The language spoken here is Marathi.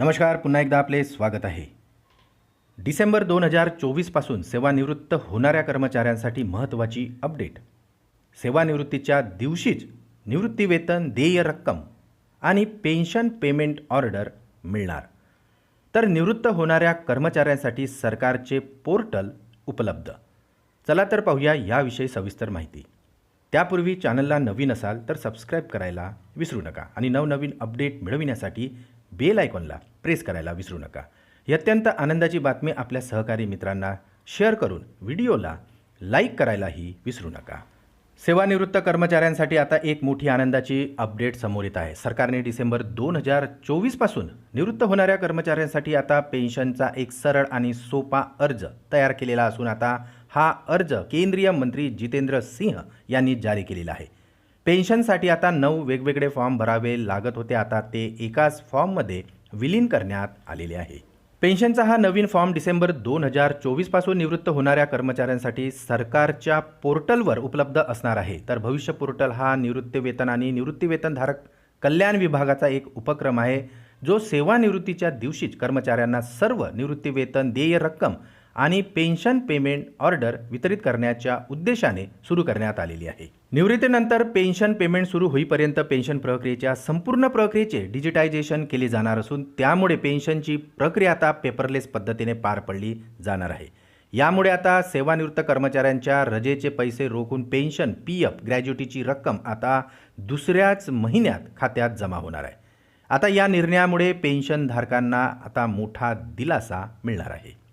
नमस्कार पुन्हा एकदा आपले स्वागत आहे. डिसेंबर दोन हजार चोवीसपासून सेवानिवृत्त होणाऱ्या कर्मचाऱ्यांसाठी महत्त्वाची अपडेट. सेवानिवृत्तीच्या दिवशीच निवृत्तीवेतन देय रक्कम आणि पेन्शन पेमेंट ऑर्डर मिळणार. तर निवृत्त होणाऱ्या कर्मचाऱ्यांसाठी सरकारचे पोर्टल उपलब्ध. चला तर पाहूया याविषयी सविस्तर माहिती. त्यापूर्वी चॅनलला नवीन असाल तर सबस्क्राईब करायला विसरू नका आणि नवनवीन अपडेट मिळविण्यासाठी बेल आयकॉनला प्रेस करायला विसरू नका. ही अत्यंत आनंदाची बातमी आपल्या सहकारी मित्रांना शेअर करून व्हिडिओला लाईक करायलाही विसरू नका. सेवानिवृत्त कर्मचाऱ्यांसाठी आता एक मोठी आनंदाची अपडेट समोर येत आहे. सरकारने डिसेंबर दोन हजार चोवीसपासून निवृत्त होणाऱ्या कर्मचाऱ्यांसाठी आता पेन्शनचा एक सरळ आणि सोपा अर्ज तयार केलेला असून आता हा अर्ज केंद्रीय मंत्री जितेंद्र सिंह यांनी जारी केलेला आहे. पेन्शनसाठी आता नऊ वेगवेगळे फॉर्म भरावे लागत होते. आता ते एकाच फॉर्ममध्ये विलीन करण्यात आलेले आहे. पेन्शनचा हा नवीन फॉर्म डिसेंबर दोन हजार चोवीसपासून निवृत्त होणाऱ्या कर्मचाऱ्यांसाठी सरकारच्या पोर्टलवर उपलब्ध असणार आहे. तर भविष्य पोर्टल हा निवृत्तीवेतन आणि निवृत्तीवेतनधारक कल्याण विभागाचा एक उपक्रम आहे जो सेवानिवृत्तीच्या दिवशीच कर्मचाऱ्यांना सर्व निवृत्तीवेतन देय रक्कम आणि पेन्शन पेमेंट ऑर्डर वितरित करण्याच्या उद्देशाने सुरू करण्यात आलेली आहे. निवृत्तीनंतर पेन्शन पेमेंट सुरू होईपर्यंत पेन्शन प्रक्रियेच्या संपूर्ण प्रक्रियेचे डिजिटायझेशन केले जाणार असून त्यामुळे पेन्शनची प्रक्रिया आता पेपरलेस पद्धतीने पार पडली जाणार आहे. यामुळे आता सेवानिवृत्त कर्मचाऱ्यांच्या रजेचे पैसे रोखून पेन्शन पी एफ ग्रॅज्युटीची रक्कम आता दुसऱ्याच महिन्यात खात्यात जमा होणार आहे. आता या निर्णयामुळे पेन्शनधारकांना आता मोठा दिलासा मिळणार आहे.